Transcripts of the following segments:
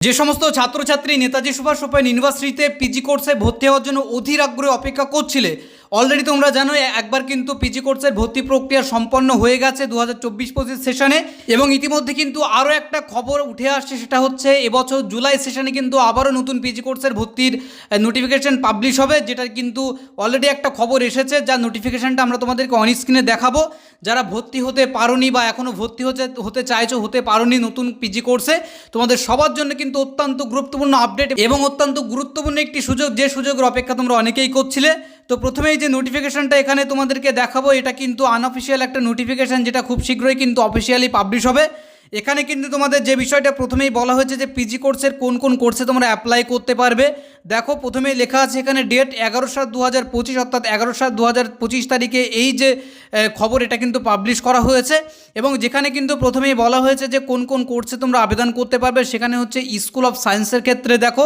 যে সমস্ত ছাত্রছাত্রী নেতাজি সুভাষ ওপেন ইউনিভার্সিটিতে পিজি কোর্সে ভর্তি হওয়ার জন্য অধীর আগ্রহে অপেক্ষা করছিলে অলরেডি তোমরা জানো একবার কিন্তু পিজি কোর্সের ভর্তি প্রক্রিয়া সম্পন্ন হয়ে গেছে দু হাজার চব্বিশ পঁচিশ সেশনে এবং ইতিমধ্যে কিন্তু আরও একটা খবর উঠে আসছে, সেটা হচ্ছে এবছর জুলাই সেশনে কিন্তু আবারও নতুন পিজি কোর্সের ভর্তির নোটিফিকেশন পাবলিশ হবে, যেটা কিন্তু অলরেডি একটা খবর এসেছে, যার নোটিফিকেশনটা আমরা তোমাদেরকে অন স্ক্রিনে দেখাবো। যারা ভর্তি হতে পারোনি বা এখনও ভর্তি হতে হতে চাইছো, হতে পারোনি নতুন পিজি কোর্সে তোমাদের সবার জন্য কিন্তু অত্যন্ত গুরুত্বপূর্ণ আপডেট এবং অত্যন্ত গুরুত্বপূর্ণ একটি সুযোগ, যে সুযোগের অপেক্ষা তোমরা অনেকেই করছিলে। তো প্রথমেই যে নোটিফিকেশানটা এখানে তোমাদেরকে দেখাবো, এটা কিন্তু আনঅফিসিয়াল একটা নোটিফিকেশন যেটা খুব শীঘ্রই কিন্তু অফিসিয়ালি পাবলিশ হবে। এখানে কিন্তু তোমাদের যে বিষয়টা প্রথমেই বলা হয়েছে যে পিজি কোর্সের কোন কোন কোর্সে তোমরা অ্যাপ্লাই করতে পারবে। দেখো, প্রথমেই লেখা আছে এখানে ডেট এগারো সাত দু হাজার পঁচিশ, অর্থাৎ এগারো সাত দু হাজার পঁচিশ তারিখে এই যে খবর এটা কিন্তু পাবলিশ করা হয়েছে। এবং যেখানে কিন্তু প্রথমেই বলা হয়েছে যে কোন কোন কোর্সে তোমরা আবেদন করতে পারবে, সেখানে হচ্ছে স্কুল অফ সায়েন্সের ক্ষেত্রে দেখো।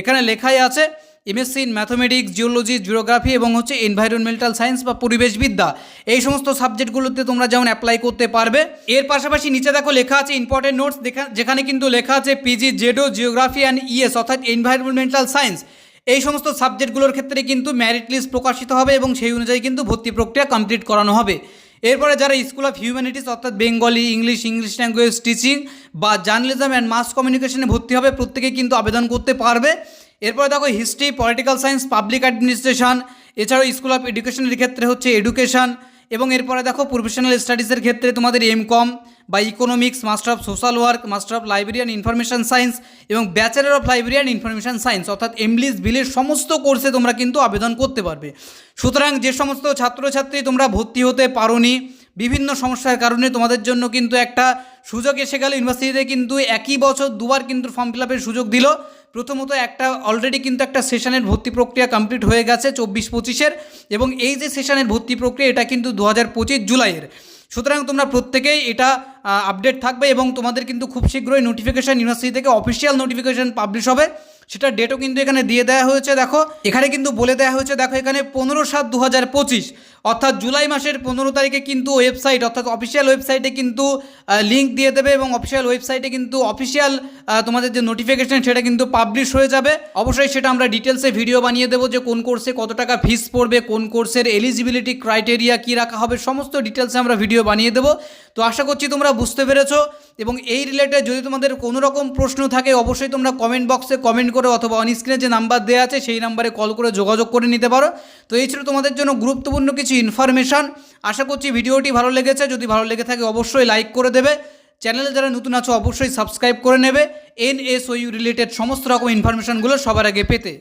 এখানে লেখাই আছে M S C in mathematics geology geography এবং হচ্ছে এনভায়রনমেন্টাল সায়েন্স বা পরিবেশবিদ্যা, এই সমস্ত সাবজেক্টগুলোতে তোমরা যেমন অ্যাপ্লাই করতে পারবে। এর পাশাপাশি নিচে দেখো লেখা আছে ইম্পর্টেন্ট নোটস যেখানে কিন্তু লেখা আছে পিজি জেডো জিওগ্রাফি অ্যান্ড ইএস অর্থাৎ এনভায়রনমেন্টাল সায়েন্স এই সমস্ত সাবজেক্টগুলোর ক্ষেত্রে কিন্তু ম্যারিট লিস্ট প্রকাশিত হবে এবং সেই অনুযায়ী কিন্তু ভর্তি প্রক্রিয়া কমপ্লিট করানো হবে। এরপরে যারা স্কুল অফ হিউম্যানিটিস অর্থাৎ Bengali English English language teaching বা জার্নালিজম অ্যান্ড মাস কমিউনিকেশনে ভর্তি হবে, প্রত্যেকে কিন্তু আবেদন করতে পারবে। এরপরে দেখো history political science public administration এছাড়াও স্কুল অফ এডুকেশনের ক্ষেত্রে হচ্ছে এডুকেশন এবং এরপরে দেখো প্রফেশনাল স্টাডিজের ক্ষেত্রে তোমাদের এম কম বা economics master of social work master of library and information science এবং bachelor of library and information science অর্থাৎ এমলিস বিলের সমস্ত কোর্সে তোমরা কিন্তু আবেদন করতে পারবে। সুতরাং যে সমস্ত ছাত্রছাত্রী তোমরা ভর্তি হতে পারোনি বিভিন্ন সমস্যার কারণে তোমাদের জন্য কিন্তু একটা সুযোগ এসে গেল। ইউনিভার্সিটিতে কিন্তু একই বছর দুবার কিন্তু ফর্ম ফিল আপের সুযোগ দিল। প্রথমত একটা অলরেডি কিন্তু একটা সেশনের ভর্তি প্রক্রিয়া কমপ্লিট হয়ে গেছে চব্বিশ পঁচিশের এবং এই যে সেশনের ভর্তি প্রক্রিয়া, এটা কিন্তু দু হাজার পঁচিশ জুলাইয়ের। সুতরাং তোমরা প্রত্যেকেই এটা আপডেট থাকবে এবং তোমাদের কিন্তু খুব শীঘ্রই নোটিফিকেশান ইউনিভার্সিটি থেকে অফিসিয়াল নোটিফিকেশান পাবলিশ হবে। সেটা ডেটও কিন্তু এখানে দিয়ে দেওয়া হয়েছে, দেখো। এখানে কিন্তু বলে দেওয়া হয়েছে, দেখো, এখানে পনেরো সাত দু হাজার পঁচিশ। অর্থাৎ জুলাই মাসের পনেরো তারিখে কিন্তু ওয়েবসাইট অর্থাৎ অফিসিয়াল ওয়েবসাইটে কিন্তু লিঙ্ক দিয়ে দেবে এবং অফিসিয়াল ওয়েবসাইটে কিন্তু অফিসিয়াল তোমাদের যে নোটিফিকেশান সেটা কিন্তু পাবলিশ হয়ে যাবে। অবশ্যই সেটা আমরা ডিটেলসে ভিডিও বানিয়ে দেবো যে কোন কোর্সে কত টাকা ফিস পড়বে, কোন কোর্সের এলিজিবিলিটি ক্রাইটেরিয়া কী রাখা হবে, সমস্ত ডিটেলসে আমরা ভিডিও বানিয়ে দেবো। তো আশা করছি তোমরা বুঝতে পেরেছ? এবং এই রিলেটেড যদি তোমাদের কোনো রকম প্রশ্ন থাকে, অবশ্যই তোমরা কমেন্ট বক্সে কমেন্ট করে অথবা অন স্ক্রিনে যে নাম্বার দেওয়া আছে, সেই নাম্বারে কল করে যোগাযোগ করে নিতে পারো। তো এই ছিল তোমাদের জন্য গুরুত্বপূর্ণ কিছু ইনফরমেশান আশা করছি ভিডিওটি ভালো লেগেছে। যদি ভালো লেগে থাকে, অবশ্যই লাইক করে দেবে। চ্যানেলে যারা নতুন আছো, অবশ্যই সাবস্ক্রাইব করে নেবে। এন এস ওইউ রিলেটেড সমস্ত রকম ইনফরমেশানগুলো সবার আগে পেতে।